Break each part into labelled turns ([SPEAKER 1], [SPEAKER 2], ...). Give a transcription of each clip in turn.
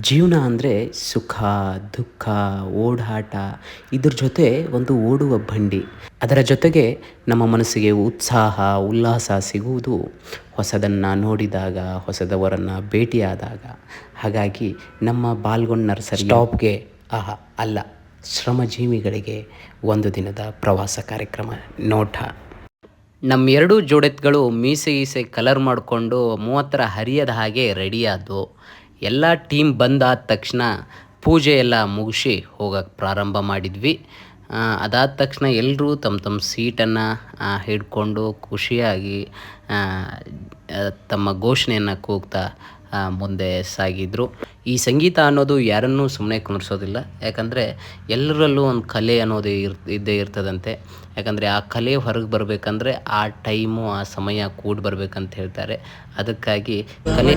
[SPEAKER 1] ಜೀವನ ಅಂದರೆ ಸುಖ, ದುಃಖ, ಓಡಾಟ, ಇದ್ರ ಜೊತೆ ಒಂದು ಓಡುವ ಬಂಡಿ. ಅದರ ಜೊತೆಗೆ ನಮ್ಮ ಮನಸ್ಸಿಗೆ ಉತ್ಸಾಹ, ಉಲ್ಲಾಸ ಸಿಗುವುದು. ಹೊಸದನ್ನು ನೋಡಿದಾಗ, ಹೊಸದವರನ್ನು ಭೇಟಿಯಾದಾಗ. ಹಾಗಾಗಿ ನಮ್ಮ ಬಾಲ್ಗೊಂಡ್ ನರ್ಸರಿ ಸ್ಟಾಪ್ಗೆ, ಆಹಾ, ಅಲ್ಲ, ಶ್ರಮಜೀವಿಗಳಿಗೆ ಒಂದು ದಿನದ ಪ್ರವಾಸ ಕಾರ್ಯಕ್ರಮ, ನೋಟ. ನಮ್ಮೆರಡೂ ಜೋಡೆತ್ಗಳು ಮೀಸೆ ಈಸೆ ಕಲರ್ ಮಾಡಿಕೊಂಡು ಮೂವತ್ತರ ಹರಿಯದ ಹಾಗೆ ರೆಡಿಯಾದವು ಎಲ್ಲ ಟೀಮ್ ಬಂದಾದ ತಕ್ಷಣ ಪೂಜೆ ಎಲ್ಲ ಮುಗಿಸಿ ಹೋಗಕ್ಕೆ ಪ್ರಾರಂಭ ಮಾಡಿದ್ವಿ. ಅದಾದ ತಕ್ಷಣ ಎಲ್ಲರೂ ತಮ್ಮ ತಮ್ಮ ಸೀಟನ್ನು ಹಿಡ್ಕೊಂಡು ಖುಷಿಯಾಗಿ ತಮ್ಮ ಘೋಷಣೆಯನ್ನು ಕೂಗ್ತಾ ಮುಂದೆ ಸಾಗಿದ್ರು. ಈ ಸಂಗೀತ ಅನ್ನೋದು ಯಾರನ್ನೂ ಸುಮ್ಮನೆ ಕುಣಿಸೋದಿಲ್ಲ. ಯಾಕಂದರೆ ಎಲ್ಲರಲ್ಲೂ ಒಂದು ಕಲೆ ಅನ್ನೋದು ಇರ್, ಇದ್ದೇ ಇರ್ತದಂತೆ. ಯಾಕಂದರೆ ಆ ಕಲೆ ಹೊರಗೆ ಬರಬೇಕಂದ್ರೆ ಆ ಟೈಮು, ಆ ಸಮಯ ಕೂಡಿ ಬರಬೇಕಂತ ಹೇಳ್ತಾರೆ. ಅದಕ್ಕಾಗಿ ಕಲೆ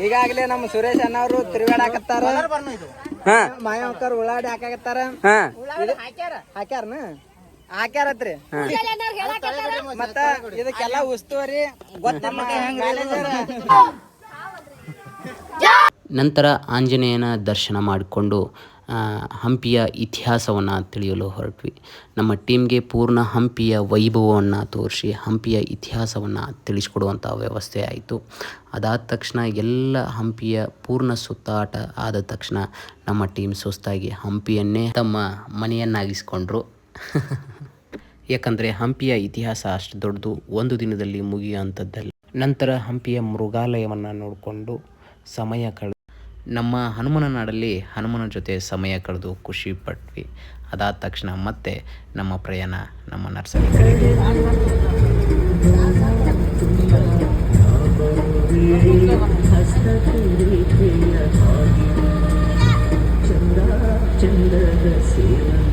[SPEAKER 2] ಈಗಾಗಲೇ ನಮ್ಮ ಸುರೇಶ್ ಅಣ್ಣವ್ರು ತಿರುಗಾಡಕತ್ತಾರ
[SPEAKER 3] ಹಾಕತ್ತಾರ.
[SPEAKER 2] ಮಾಯಕ್ಕರ್ ಉಳ್ಳಾಡಿ ಹಾಕಾಕತ್ತಾರ.
[SPEAKER 3] ಹಾ.
[SPEAKER 2] ಹಾಕ್ಯಾರನ? ಹಾಕ್ಯಾರತ್ರಿ. ಮತ್ತ ಇದಕ್ಕೆಲ್ಲ ಉಸ್ತುವರಿ
[SPEAKER 1] ನಂತರ ಆಂಜನೇಯನ ದರ್ಶನ ಮಾಡಿಕೊಂಡು ಹಂಪಿಯ ಇತಿಹಾಸವನ್ನು ತಿಳಿಯಲು ಹೊರಟ್ವಿ. ನಮ್ಮ ಟೀಮ್ಗೆ ಪೂರ್ಣ ಹಂಪಿಯ ವೈಭವವನ್ನು ತೋರಿಸಿ, ಹಂಪಿಯ ಇತಿಹಾಸವನ್ನು ತಿಳಿಸ್ಕೊಡುವಂಥ ವ್ಯವಸ್ಥೆ ಆಯಿತು. ಅದಾದ ತಕ್ಷಣ ಎಲ್ಲ ಹಂಪಿಯ ಪೂರ್ಣ ಸುತ್ತಾಟ ಆದ ತಕ್ಷಣ ನಮ್ಮ ಟೀಮ್ ಸುಸ್ತಾಗಿ ಹಂಪಿಯನ್ನೇ ತಮ್ಮ ಮನೆಯನ್ನಾಗಿಸ್ಕೊಂಡ್ರು. ಯಾಕಂದರೆ ಹಂಪಿಯ ಇತಿಹಾಸ ಅಷ್ಟು ದೊಡ್ಡದು, ಒಂದು ದಿನದಲ್ಲಿ ಮುಗಿಯುವಂಥದ್ದಲ್ಲ ನಂತರ ಹಂಪಿಯ ಮೃಗಾಲಯವನ್ನು ನೋಡಿಕೊಂಡು ಸಮಯ ಕಳೆದು ನಮ್ಮ ಹನುಮನ ನಾಡಲ್ಲಿ ಹನುಮನ ಜೊತೆ ಸಮಯ ಕಳೆದು ಖುಷಿ ಪಟ್ವಿ. ಅದಾದ ತಕ್ಷಣ ಮತ್ತೆ ನಮ್ಮ ಪ್ರಯಾಣ ನಮ್ಮ ನರ್ಸರಿ ಕಡೆಗೆ.
[SPEAKER 4] ಚಂದ ಚಂದದ ಸೇವನ